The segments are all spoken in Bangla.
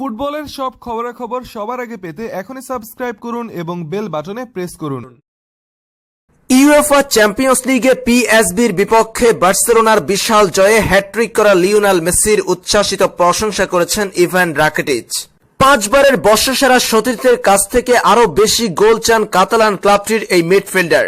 ফুটবলের সব খবরাখবর সবার আগে পেতে এখনই সাবস্ক্রাইব করুন এবং বেল বাটনে প্রেস করুন। ইউএফা চ্যাম্পিয়ন্স লিগে পিএসবির বিপক্ষে বার্সেলোনার বিশাল জয়ে হ্যাট্রিক করা লিওনাল মেসির উচ্ছ্বাসিত প্রশংসা করেছেন ইভান রাকেটিচ। পাঁচবারের বর্ষসেরা সতীর্থের কাছ থেকে আরও বেশি গোল চান কাতালান ক্লাবটির এই মিডফিল্ডার।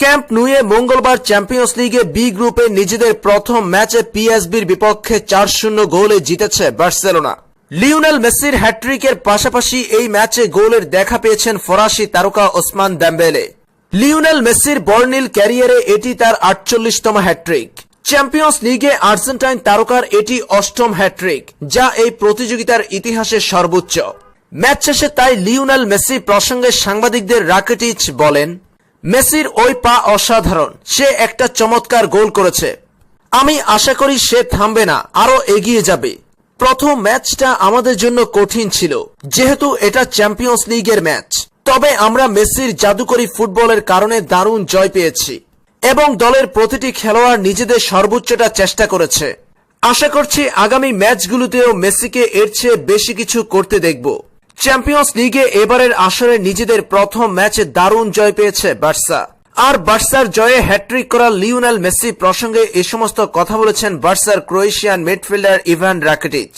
ক্যাম্প নুয়ে মঙ্গলবার চ্যাম্পিয়ন্স লিগে বি গ্রুপে নিজেদের প্রথম ম্যাচে পিএসবির বিপক্ষে চার শূন্য গোলে জিতেছে বার্সেলোনা। লিওনেল মেসির হ্যাট্রিকের পাশাপাশি এই ম্যাচে গোলের দেখা পেয়েছেন ফরাসি তারকা ওসমান দ্যাম্বেলে লিওনেল মেসির বর্নিল ক্যারিয়ারে এটি তার আটচল্লিশতম হ্যাট্রিক চ্যাম্পিয়ন্স লিগে আর্জেন্টাইন তারকার এটি অষ্টম হ্যাট্রিক যা এই প্রতিযোগিতার ইতিহাসে সর্বোচ্চ। ম্যাচ শেষে তাই লিওনেল মেসি প্রসঙ্গে সাংবাদিকদের রাকেটিচ বলেন, মেসির ওই পা অসাধারণ, সে একটা চমৎকার গোল করেছে। আমি আশা করি সে থামবে না, আরও এগিয়ে যাবে। প্রথম ম্যাচটা আমাদের জন্য কঠিন ছিল, যেহেতু এটা চ্যাম্পিয়ন্স লিগের ম্যাচ। তবে আমরা মেসির জাদুকরী ফুটবলের কারণে দারুণ জয় পেয়েছি, এবং দলের প্রতিটি খেলোয়াড় নিজেদের সর্বোচ্চটা চেষ্টা করেছে। আশা করছি আগামী ম্যাচগুলোতেও মেসিকে এর চেয়ে বেশি কিছু করতে দেখব। চ্যাম্পিয়ন্স লিগে এবারের আসরে নিজেদের প্রথম ম্যাচে দারুণ জয় পেয়েছে বার্সা। আর বার্সার জয়ে হ্যাট্রিক করা লিওনাল মেসি প্রসঙ্গে এ সমস্ত কথা বলেছেন বার্সার ক্রোয়েশিয়ান মিডফিল্ডার ইভান রাকেটিচ।